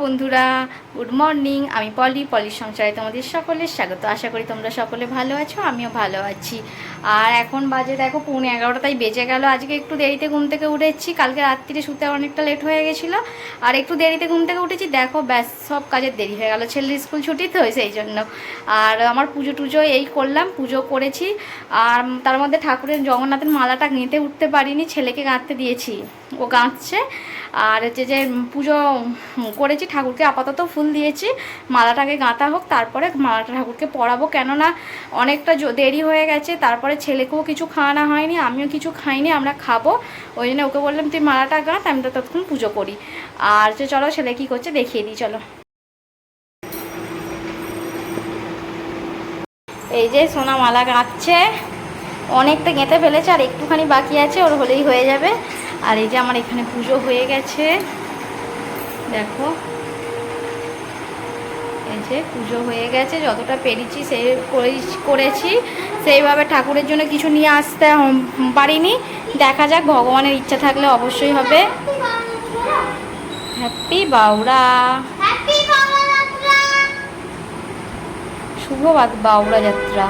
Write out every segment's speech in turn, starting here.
বন্ধুরা good morning আমি পলি, পলির সংসারে তোমাদের সকলের স্বাগত। আশা করি তোমরা সকলে ভালো আছো, আমিও ভালো আছি। আর এখন বাজে, দেখো পৌনে এগারোটা বেজে গেল। আজকে একটু দেরিতে ঘুম থেকে উঠেছি, কালকে রাত্রিরে শুতে অনেকটা লেট হয়ে গেছিল। আর একটু দেরিতে ঘুম থেকে উঠেছি, দেখো ব্যাস, সব কাজের দেরি হয়ে গেল। ছেলের স্কুল ছুটি তো, সেই জন্য। আর আমার পুজো টুজো এই করলাম, পুজো করেছি। আর তার মধ্যে ঠাকুরের জগন্নাথের মালাটা গেঁথে উঠতে পারিনি, ছেলেকে গাঁথতে দিয়েছি। ও গাঁথছে। আর হচ্ছে যে পুজো করেছি, ঠাকুরকে আপাতত ফুল দিয়েছি। মালাটাকে গাঁথা হোক, তারপরে মালাটা ঠাকুরকে পরাবো। কেননা অনেকটা দেরি হয়ে গেছে, তারপরে ছেলেকেও কিছু খাওয়ানো হয়নি, আমিও কিছু খাইনি, আমরা খাব। ওই জন্য ওকে বললাম, তুই মালাটা গাঁথ, আমি তো ততক্ষণ পুজো করি। আর যে চলো, ছেলে কী করছে দেখিয়ে দিই, চলো। এই যে সোনা মালা গাঁথছে, অনেকটা গেঁথে ফেলেছে, আর একটুখানি বাকি আছে, ওর হলেই হয়ে যাবে। আর এই যে আমার এখানে পুজো হয়ে গেছে। দেখো। এই যে পুজো হয়ে গেছে যতটা পেরেছি সেই করেছি। সেইভাবে ঠাকুরের জন্য কিছু নিয়ে আসতে পারিনি। দেখা যাক ভগবানের ইচ্ছা থাকলে অবশ্যই হবে। হ্যাপি বাউরা শুভ বাউরা যাত্রা।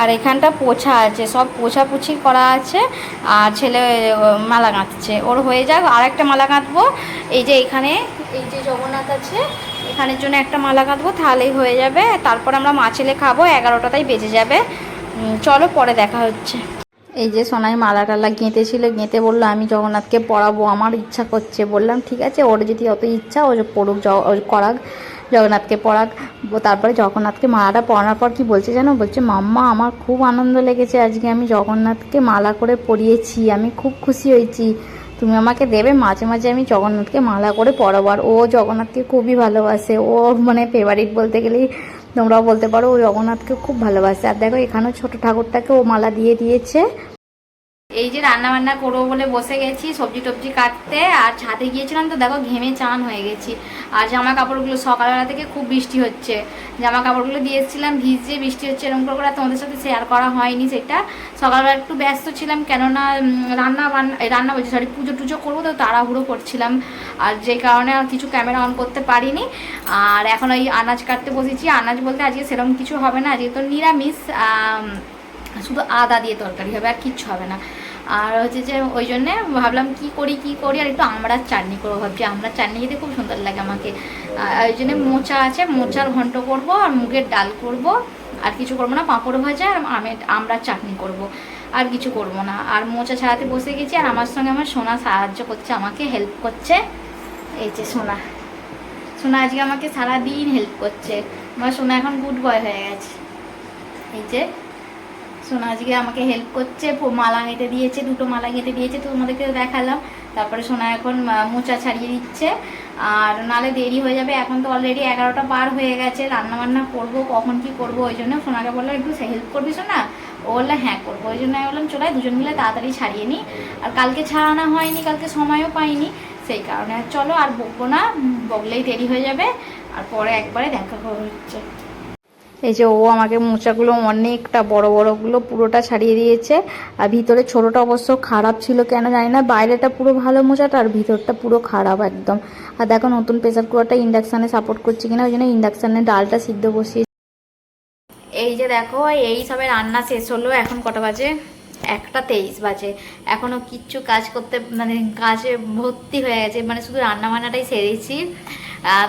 আর এখানটা পোছা আছে, সব পোছাপুছি করা আছে আর ছেলে মালা গাঁথছে। ওর হয়ে যাক আর একটা মালা গাঁথবো। এই যে এখানে, এই যে জগন্নাথ আছে, এখানের জন্য একটা মালা গাঁথবো, তাহলেই হয়ে যাবে। তারপর আমরা মা ছেলে খাব, এগারোটাতেই বেজে যাবে। চলো পরে দেখা হচ্ছে। এই যে সোনাই মালা টালা গেঁথেছিল, গেঁথে বলল, আমি জগন্নাথকে পড়াবো, আমার ইচ্ছা করছে। বললাম, ঠিক আছে, ওর যদি অত ইচ্ছা, ও পড়ুক করাক। জগন্নাথকে পড়াক ব- তারপরে জগন্নাথকে মালাটা পরানোর পর কি বলছে জানো? বলছে, মাম্মা, আমার খুব আনন্দ লেগেছে আজকে আমি জগন্নাথকে মালা করে পরিয়েছি, আমি খুব খুশি হয়েছি। তুমি আমাকে দেবে, মাঝে মাঝে আমি জগন্নাথকে মালা করে পরাবো আর ও জগন্নাথকে খুবই ভালোবাসে। ও মানে ফেভারিট বলতে গেলেই তোমরাও বলতে পারো, ও জগন্নাথকে খুব ভালোবাসে। আর দেখো, এখানেও ছোট ঠাকুরটাকে ও মালা দিয়ে দিয়েছে। এই যে রান্না বান্না করব বলে বসে গেছি, সবজি টবজি কাটতে, আর ছাদে গিয়েছিলাম তো দেখো ঘেমে চান হয়ে গেছি। আর জামা কাপড়গুলো সকালবেলা থেকে খুব বৃষ্টি হচ্ছে। জামা কাপড়গুলো দিয়ে এসেছিলাম, ভিজে বৃষ্টি হচ্ছে এরকম করে করে তোমাদের সাথে শেয়ার করা হয়নি সেটা। সকালবেলা একটু ব্যস্ত ছিলাম, কেননা রান্না বান্না রান্না বলছি সরি পুজো টুজো করব তো তাড়াহুড়ো করছিলাম। আর যে কারণে কিছু ক্যামেরা অন করতে পারিনি। আর এখন ওই আনাজ কাটতে বসেছি। আনাজ বলতে আজকে সেরকম কিছু হবে না, আজকে তো নিরামিষ শুধু আদা দিয়ে তরকারি হবে, আর কিচ্ছু হবে না। আর হচ্ছে যে ওই জন্যে ভাবলাম কি করি কি করি, আর একটু আমড়ার চাটনি করব। ভাবছি আমরা চাটনি খেতে খুব সুন্দর লাগে আমাকে। ওই জন্য মোচা আছে, মোচার ঘন্ট করব, আর মুগের ডাল করব। আর কিছু করব না, পাঁপড় ভাজা আর আমের, আমড়ার চাটনি করব। আর কিছু করব না। আর মোচা ছাড়াতে বসে গেছি, আর আমার সঙ্গে আমার সোনা সাহায্য করছে, আমাকে হেল্প করছে। এই যে সোনা। সোনা আজকে আমাকে সারাদিন হেল্প করছে। আমার সোনা এখন গুড বয় হয়ে গেছে। এই যে সোনা আজকে আমাকে হেল্প করছে মালা গেঁথে দিয়েছে দুটো মালা গেঁথে দিয়েছে তোমাদেরকে দেখালাম। তারপরে সোনা এখন মোচা ছাড়িয়ে দিচ্ছে। আর নালে দেরি হয়ে যাবে এখন তো অলরেডি এগারোটা পার হয়ে গেছে রান্না বান্না করব কখন কি করব ওই জন্য সোনাকে বললাম একটু হেল্প করবি সোনা? ও বলল হ্যাঁ করব। ওই জন্য আমি বললাম চলে আয়, দুজন মিলে তাড়াতাড়ি ছাড়িয়ে নিই আর কালকে ছাড়ানো হয়নি কালকে সময়ও পাইনি সেই কারণে চলো আর বকবো না বকলেই দেরি হয়ে যাবে আর পরে একবারে দেখা হচ্ছে। এই যে ও আমাকে মোচাগুলো অনেকটা বড় বড়গুলো পুরোটা ছাড়িয়ে দিয়েছে। আর ভিতরে ছোটোটা অবশ্য খারাপ ছিল কেন জানি না, বাইরেটা পুরো ভালো মোচাটা আর ভিতরটা পুরো খারাপ একদম। আর দেখো নতুন প্রেসার কুকারটা ইন্ডাকশানে সাপোর্ট করছে কিনা, ওই জন্য ইন্ডাকশানে ডালটা সিদ্ধ বসিয়ে এই যে দেখো, এই সবে রান্না শেষ হলো, এখন কটা বাজে? একটা তেইশ বাজে। এখনও কিচ্ছু কাজ করতে মানে কাজে ভর্তি হয়ে গেছে মানে শুধু রান্না বান্নাটাই সেরেছি।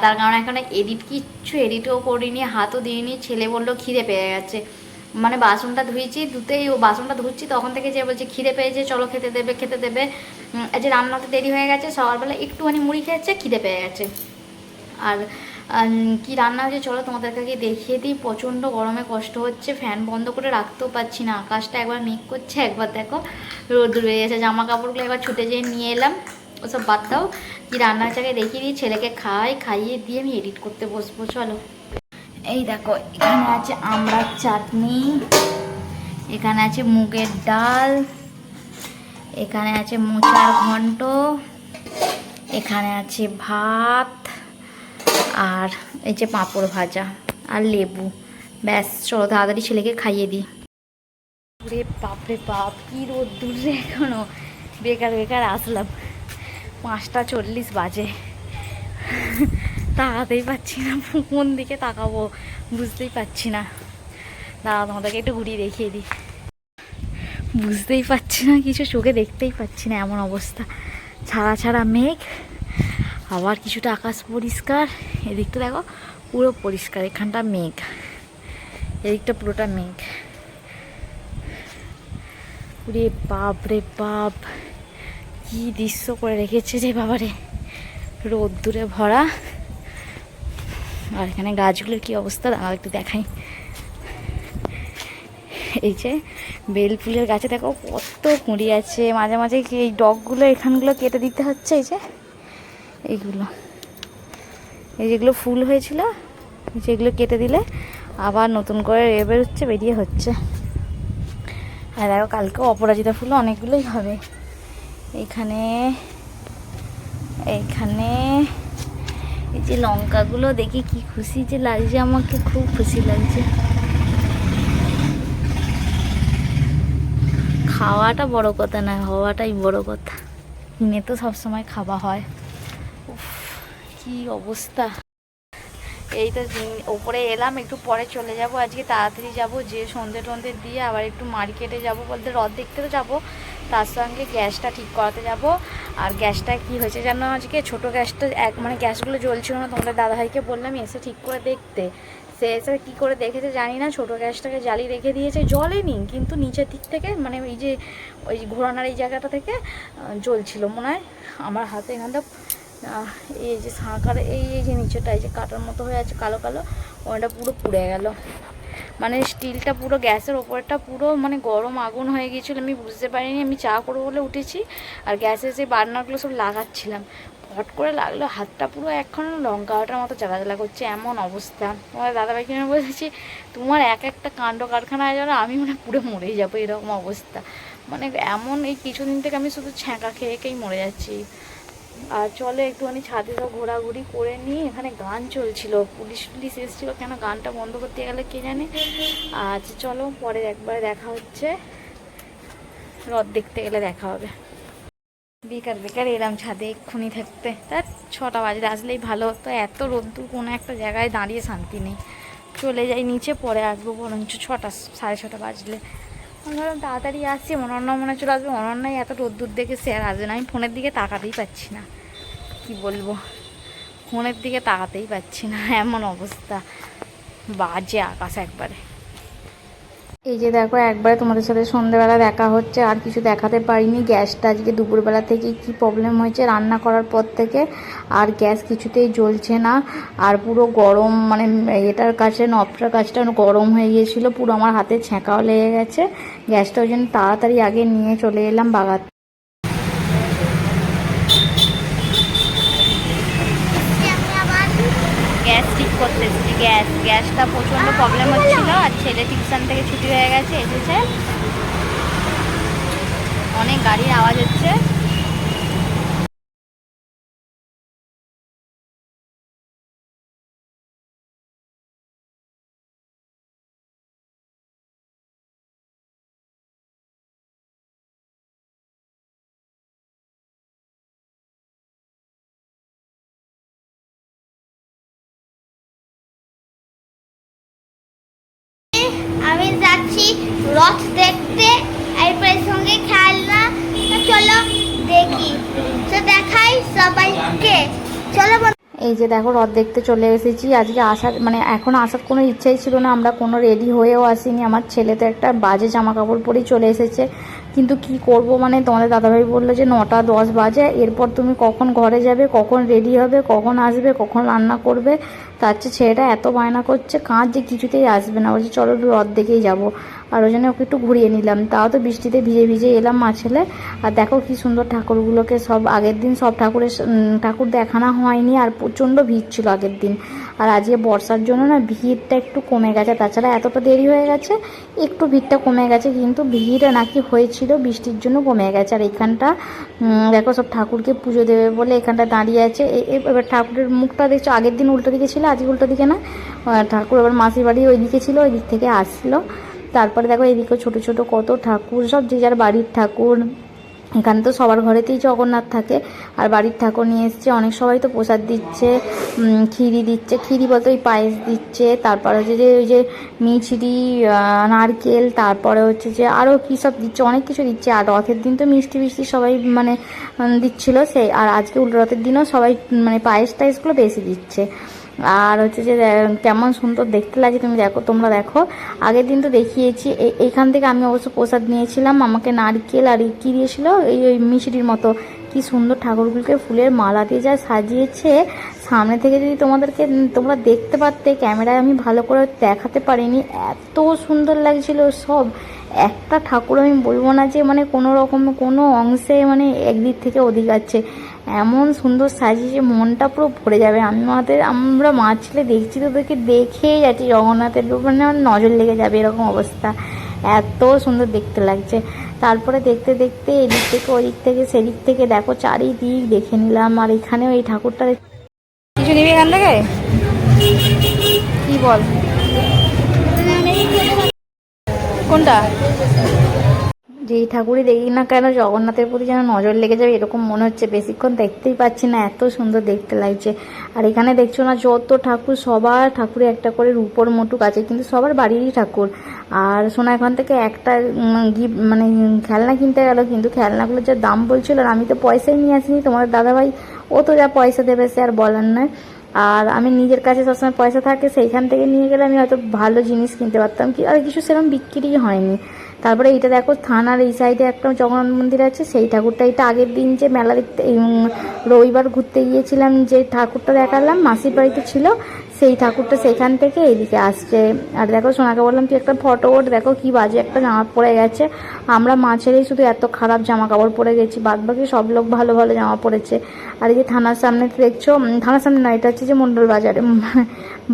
তার কারণে এখন এডিট কিচ্ছু এডিটও করিনি, হাতও দিইনি, ছেলে বলল খিদে পেয়ে গেছে। মানে বাসনটা ধুয়েছি ধুতেই ও বাসনটা ধুচ্ছি, তখন থেকে যে বলছে খিদে পেয়েছে, চলো খেতে দেবে খেতে দেবে। যে রান্নাতে দেরি হয়ে গেছে, সকালবেলা একটুখানি মুড়ি খেয়েছে, খিদে পেয়ে গেছে। আর কি রান্না হয়েছে চলো তোমাদেরকে দেখিয়ে দিই, প্রচণ্ড গরমে কষ্ট হচ্ছে, ফ্যান বন্ধ করে রাখতেও পারছি না, আকাশটা একবার মেঘ করছে, একবার দেখো রোদ রয়েছে জামা কাপড়গুলো একবার ছুটে যেয়ে নিয়ে এলাম, ওসব বাদ দাও। কি রান্না হয়েছে আগে দেখিয়ে দিই? ছেলেকে খাই, খাইয়ে দিয়ে আমি এডিট করতে বসবো, চলো। এই দেখো, এখানে আছে আমড়ার চাটনি, এখানে আছে মুগের ডাল, এখানে আছে মোচার ঘন্ট, এখানে আছে ভাত, আর এই যে পাঁপড় ভাজা আর লেবু। ব্যাস, চলো তাড়াতাড়ি ছেলেকে খাইয়ে দিই। রে বাপরে বাপ, কি রোদ্দুর রে এখনও। বেকার বেকার, আসলাম। পাঁচটা চল্লিশ বাজে। তাকাতেই পাচ্ছি না, কোন দিকে তাকাবো বুঝতেই পারছি না। দাঁড়া তোমাদেরকে একটু ঘুরিয়ে দেখিয়ে দিই। বুঝতেই পারছি না, কিছু চোখে দেখতেই পাচ্ছি না এমন অবস্থা। ছাড়া ছাড়া মেঘ, আবার কিছুটা আকাশ পরিষ্কার। এদিকটা দেখো, পুরো পরিষ্কার, এখানটা মেঘ। এদিকটা পুরোটা মেঘ। রে বাপ রে বাপ। কি দৃশ্য করে রেখেছে যে বাবারে, রোদ্দুরে ভরা। আর এখানে গাছগুলোর কি অবস্থা? দাঁড়াও, একটু দেখাই। এই যে বেল ফুলের গাছে দেখো কত কুঁড়ি আছে। মাঝে মাঝে এই ডগগুলো এখানগুলো কেটে দিতে হচ্ছে? এই যে এইগুলো। এই যেগুলো ফুল হয়েছিল যেগুলো কেটে দিলে আবার নতুন করে এ বেরোচ্ছে, বেরিয়ে হচ্ছে। আর দেখো, কালকে অপরাজিতা ফুল অনেকগুলোই হবে। এইখানে এইখানে এই যে লঙ্কাগুলো, দেখে কি খুশি যে লাগছে, আমাকে খুব খুশি লাগছে। খাওয়াটা বড় কথা নয় হওয়াটাই বড় কথা। কিনে তো সবসময় খাওয়া হয়। কি অবস্থা। এই তো ওপরে এলাম, একটু পরে চলে যাব। আজকে তাড়াতাড়ি যাব যে সন্ধে টন্ধে দিয়ে আবার একটু মার্কেটে যাব বলতে, রথ দেখতে তো যাব। তার সঙ্গে গ্যাসটা ঠিক করাতে যাব। আর গ্যাসটা কি হয়েছে জানো আজকে? ছোট গ্যাসটা এক মানে গ্যাসগুলো জ্বলছিল না, তোমাদের দাদাভাইকে বললাম এসে ঠিক করে দেখতে। সে এসে কী করে দেখেছে জানি না, ছোট গ্যাসটাকে জ্বালিয়ে রেখে দিয়েছে, জ্বলেনি। কিন্তু নিচের দিক থেকে মানে ওই যে, ওই ঘোরানোর এই জায়গাটা থেকে জ্বলছিল মনে হয়। আমার হাতে এখানটা এই যে সাঁকার, এই এই যে নিচেটা এই যে কাটার মতো হয়ে আছে, কালো কালো ওটা পুরো পুড়ে গেল। মানে স্টিলটা পুরো গ্যাসের ওপরটা পুরো মানে গরম আগুন হয়ে গিয়েছিল, আমি বুঝতে পারিনি, আমি চা করব বলে উঠেছি আর গ্যাসের যে বার্নারগুলো সব লাগাচ্ছিলাম। হট করে লাগল, হাতটা পুরো এখন লঙ্কাটার মতো জ্বালা করছে, এমন অবস্থা। তোমার দাদাভাইকে আমি বলেছি তোমার এক একটা কাণ্ড কারখানায় যেন আমি মানে পুরো মরেই যাব, এরকম অবস্থা। মানে এমন এই কিছুদিন থেকে আমি শুধু ছ্যাঁকা খেয়ে খেয়েই মরে যাচ্ছি। আর চলে একটুখানি ছাদে সব ঘোরাঘুরি করে নিয়ে এখানে গান চলছিল। পুলিশ টুলিশ এসেছিল, কেন গানটা বন্ধ করতে গেলে কে জানে? আচ্ছা চলো পরে একবার দেখা হচ্ছে। রথ দেখতে গেলে দেখা হবে। বেকার বেকার এলাম ছাদে এক্ষুনি থাকতে। তার ছটা বাজলে আসলেই ভালো হতো। এত রোদ্দুর, কোনো একটা জায়গায় দাঁড়িয়ে শান্তি নেই। চলে যাই নিচে, পরে আসব, বরঞ্চ ছটা, সাড়ে ছটা বাজলে। ভাবলাম তাড়াতাড়ি আসছি অনন্যা মনে চলে আসবে অনন্যাই এত রোদ্দুর দেখে সে আর আসবে না। আমি ফোনের দিকে তাকাতেই পাচ্ছি না। কি বলব? ফোনের দিকে তাকাতেই পাচ্ছি না। এমন অবস্থা। বাজে আকাশ একবারে। এই যে দেখো, একবারে তোমাদের সাথে সন্ধ্যেবেলা দেখা হচ্ছে, আর কিছু দেখাতে পারিনি। গ্যাসটা আজকে দুপুরবেলা থেকে কি প্রবলেম হয়েছে রান্না করার পর থেকে, আর গ্যাস কিছুতেই জ্বলছে না। আর পুরো গরম মানে এটার কাছে, নবটার কাছটা গরম হয়ে গিয়েছিল, পুরো আমার হাতে ছ্যাঁকাও লেগে গেছে। গ্যাসটা ওই জন্য তাড়াতাড়ি আগে নিয়ে চলে এলাম বাগাতে আমি আবার গ্যাস ঠিক করতে এসেছি গ্যাস, গ্যাসটা প্রচণ্ড প্রবলেম হচ্ছিল আর ছেলে টিউশন থেকে ছুটি হয়ে গেছে, এসেছে। অনেক গাড়ির আওয়াজ হচ্ছে। রথ দেখতে, এরপরে সঙ্গে খেলনা। চলো দেখি। তো দেখাই সবাইকে। চলো এই যে দেখো, রথ দেখতে চলে এসেছি। আজকে আসার মানে এখন আসার কোনো ইচ্ছাই ছিল না। আমরা কোনো রেডি হয়েও আসিনি। আমার ছেলে তো একটা বাজে জামা কাপড় পরেই চলে এসেছে। কিন্তু কি করব মানে তোমাদের দাদাভাই বলল যে নটা দশ বাজে। এরপর তুমি কখন ঘরে যাবে, কখন রেডি হবে, কখন আসবে, কখন রান্না করবে? তার চেয়ে ছেলেটা এত বায়না করছে কাঁচ যে কিছুতেই আসবে না। বলছে, চলো রথ দেখেই যাব। আর ওই জন্য ওকে একটু ঘুরিয়ে নিলাম। তাও তো বৃষ্টিতে ভিজে ভিজে এলাম মা ছেলে আর দেখো কি সুন্দর ঠাকুরগুলোকে সব আগের দিন সব ঠাকুরের ঠাকুর দেখানো হয়নি আর প্রচণ্ড ভিড় ছিল আগের দিন। আর আজকে বর্ষার জন্য না ভিড়টা একটু কমে গেছে। তাছাড়া এতটা দেরি হয়ে গেছে, একটু ভিড়টা কমে গেছে কিন্তু ভিড় নাকি হয়েছিল, বৃষ্টির জন্য কমে গেছে। আর এখানটা দেখো সব ঠাকুরকে পুজো দেবে বলে এখানটা দাঁড়িয়ে আছে। এবার ঠাকুরের মুখটা দেখছ? আগের দিন উল্টো দিকে ছিল, আজকে উল্টো দিকে না। ঠাকুর এবার মাসির বাড়ি ওই দিকে ছিল ওই দিক থেকে আসলো। তারপরে দেখো এদিকে ছোট ছোট কত ঠাকুর, সব যে যার বাড়ির ঠাকুর। এখানে তো সবার ঘরেতেই জগন্নাথ থাকে, আর বাড়ির ঠাকুর নিয়ে এসছে, অনেক সবাই তো প্রসাদ দিচ্ছে ক্ষীরি দিচ্ছে, ক্ষীরি বলতে ওই পায়েস দিচ্ছে, তারপরে হচ্ছে যে ওই যে মিছরি নারকেল, তারপরে হচ্ছে যে আরও কী সব দিচ্ছে, অনেক কিছু দিচ্ছে, আর রথের দিন তো মিষ্টি মিষ্টি সবাই মানে দিচ্ছিল সেই আর আজকে উল্টো রথের দিনও সবাই মানে পায়েস টায়েসগুলো বেশি দিচ্ছে। আর হচ্ছে যে কেমন সুন্দর দেখতে লাগে তুমি দেখো, তোমরা দেখো। আগের দিন তো দেখিয়েছি এইখান থেকে আমি অবশ্য প্রসাদ নিয়েছিলাম, আমাকে নারকেল আর কি দিয়েছিল, এই ওই মিষ্টির মতো। কি সুন্দর ঠাকুরগুলোকে ফুলের মালা দিয়ে যা সাজিয়েছে। সামনে থেকে যদি তোমাদেরকে তোমরা দেখতে পারতে, ক্যামেরায় আমি ভালো করে দেখাতে পারিনি, এত সুন্দর লাগছিল সব। একটা ঠাকুর আমি বলব না যে মানে কোনো রকম কোনো অংশে মানে একদিক থেকে ওদিক আছে। এমন সুন্দর সাজিয়েছে, মনটা পুরো ভরে যাবে। আমি আমাদের আমরা মা ছেলে দেখছি তো ওদেরকে দেখেই যাচ্ছি। জগন্নাথের মানে আমার নজর লেগে যাবে এরকম অবস্থা। এত সুন্দর দেখতে লাগছে। তারপরে দেখতে দেখতে এদিক থেকে ওদিক থেকে সেদিক থেকে দেখো, চারিদিক দেখে নিলাম। আর এখানেও এই ঠাকুরটা কিছু নিবি এখান থেকে? কি বল? কোনটা? যেই ঠাকুরই দেখি না কেন, জগন্নাথের প্রতি যেন নজর লেগে যাবে, এরকম মনে হচ্ছে। বেশিক্ষণ দেখতেই পাচ্ছি না, এত সুন্দর দেখতে লাগছে। আর এখানে দেখছ না, যত ঠাকুর, সবার ঠাকুরে একটা করে রূপোর মুটুক আছে, কিন্তু সবার বাড়িরই ঠাকুর। আর সোনা, এখান থেকে একটা গিফট মানে খেলনা কিনতে গেল, কিন্তু খেলনাগুলোর যা দাম বলছিল, আর আমি তো পয়সাই নিয়ে আসিনি, তোমাদের দাদাভাই, ও তো যা পয়সা দেবে সে আর বলার নয়। আর আমি নিজের কাছে সবসময় পয়সা থাকে, সেইখান থেকে নিয়ে গেলে আমি হয়তো ভালো জিনিস কিনতে পারতাম, কি, আর কিছু সেরকম বিক্রি হয়নি। তারপরে এইটা দেখো, থানার এই সাইডে একটা জগন্নাথ মন্দির আছে, সেই ঠাকুরটা এটা আগের দিন যে মেলা দেখতে রবিবার ঘুরতে গিয়েছিলাম, যে ঠাকুরটা দেখালাম, মাসির বাড়িতে ছিল, সেই ঠাকুরটা সেখান থেকে এদিকে আসছে। আর দেখো, সোনাকে বললাম, তুই একটা ফটো ওঠ, দেখো কি বাজে একটা জামা পরে গেছে। আমরা মাছেরই শুধু এত খারাপ জামা কাপড় পরে গেছি বাদ বাকি সব লোক ভালো ভালো জামা পরেছে। আর এই যে থানার সামনে দেখছ থানার সামনে নয় এটা হচ্ছে যে মন্ডল বাজারে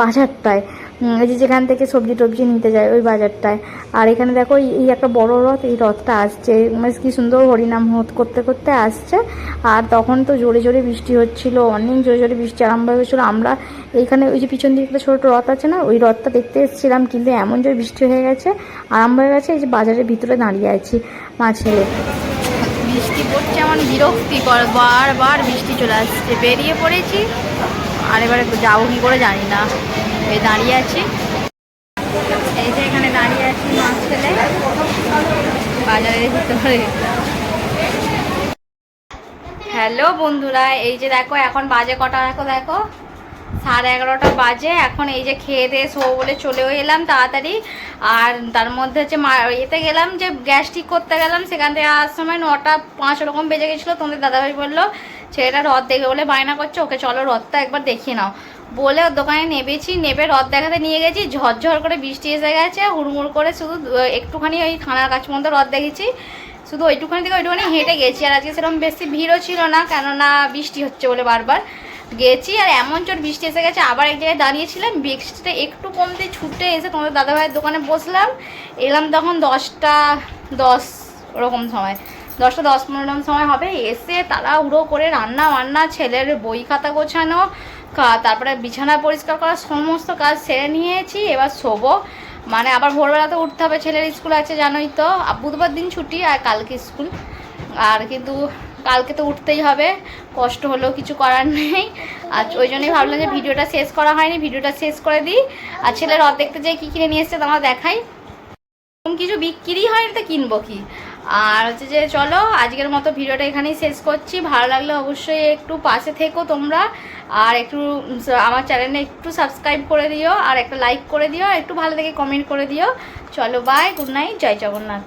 বাজারটায়। এই যে যেখান থেকে সবজি টবজি নিতে যায় ওই বাজারটায়। আর এখানে দেখো এই- একটা বড় রথ, এই রথটা আসছে। মানে কি সুন্দর হরিনাম করতে করতে আসছে। আর তখন তো জোরে জোরে বৃষ্টি হচ্ছিল, অনেক জোরে জোরে বৃষ্টি আরম্ভ হয়েছিল। আমরা এইখানে ওই যে পিছন দিকে একটা ছোট রথ আছে না, ওই রথটা দেখতে এসেছিলাম, কিন্তু এমন জোরে বৃষ্টি হয়ে গেছে, আরম্ভ হয়ে গেছে, এই যে বাজারের ভিতরে দাঁড়িয়ে আছি মা ছেলে বৃষ্টি পড়ছে, এমন বিরক্তিকর, বারবার বৃষ্টি চলে আসছে। বেরিয়ে পড়েছি আর এবারে যাব কি করে জানি না। এই দাঁড়িয়ে আছি। এই যে এখানে দাঁড়িয়ে আছি মাছ ছেলে বাজারের ভিতরে হ্যালো বন্ধুরা, এই যে দেখো, এখন বাজে কটা দেখো দেখো। সাড়ে এগারোটা বাজে, এখন এই যে খেয়ে দিয়ে শোবো বলে চলেও এলাম তাড়াতাড়ি। আর তার মধ্যে হচ্ছে মা, এতে গেলাম যে গ্যাস ঠিক করতে গেলাম, সেখান থেকে আসার সময় নটা পাঁচ রকম বেজে গেছিল, তোমাদের দাদাভাই বলল। ছেলেটা রথ দেখবে বলে বায়না করছে, ওকে চলো রথটা একবার দেখিয়ে নাও। বলে দোকানে নেবেছি নেবে রথ দেখাতে নিয়ে গেছি, ঝরঝর করে বৃষ্টি এসে গেছে, হুড়মুড় করে শুধু একটুখানি ওই থানার কাছ মতো রথ দেখেছি শুধু ওইটুখানি থেকে ওইটুখানি হেঁটে গেছি। আর আজকে সেরকম বেশি ভিড়ও ছিল না, কেননা বৃষ্টি হচ্ছে বলে বারবার গেছি, আর এমন জোর বৃষ্টি এসে গেছে, আবার এক জায়গায় দাঁড়িয়েছিলাম, বৃষ্টিটা একটু কমতে ছুটে এসে তোমাদের দাদাভাইয়ের দোকানে বসলাম, এলাম তখন দশটা, দশ, ওরকম সময়। দশটা দশ পনেরো সময় হবে, এসে তারা উড়ো করে রান্না বান্না, ছেলের বই খাতা গোছানো তারপরে বিছানা পরিষ্কার করা সমস্ত কাজ সেরে নিয়েছি, এবার শোবো। মানে আবার ভোরবেলা তো উঠতে হবে, ছেলের স্কুল আছে, জানোই তো। বুধবার দিন ছুটি, আর কালকে স্কুল। আর কিন্তু কালকে তো উঠতেই হবে, কষ্ট হলেও কিছু করার নেই। আর ওই জন্যই ভাবলাম যে ভিডিওটা শেষ করা হয়নি, ভিডিওটা শেষ করে দিই। আর ছেলের রথ যে কী কিনে নিয়ে এসছে, তোমরা দেখাই। কিছু বিক্রি হয়নি তো কিনবো কি? আর হচ্ছে যে চলো, আজকের মতো ভিডিওটা এখানেই শেষ করছি। ভালো লাগলে অবশ্যই একটু পাশে থেকো তোমরা। আর একটু আমার চ্যানেলে একটু সাবস্ক্রাইব করে দিও, আর একটা লাইক করে দিও, আর একটু ভালো থেকে কমেন্ট করে দিও। চলো বাই গুড নাইট জয় জগন্নাথ।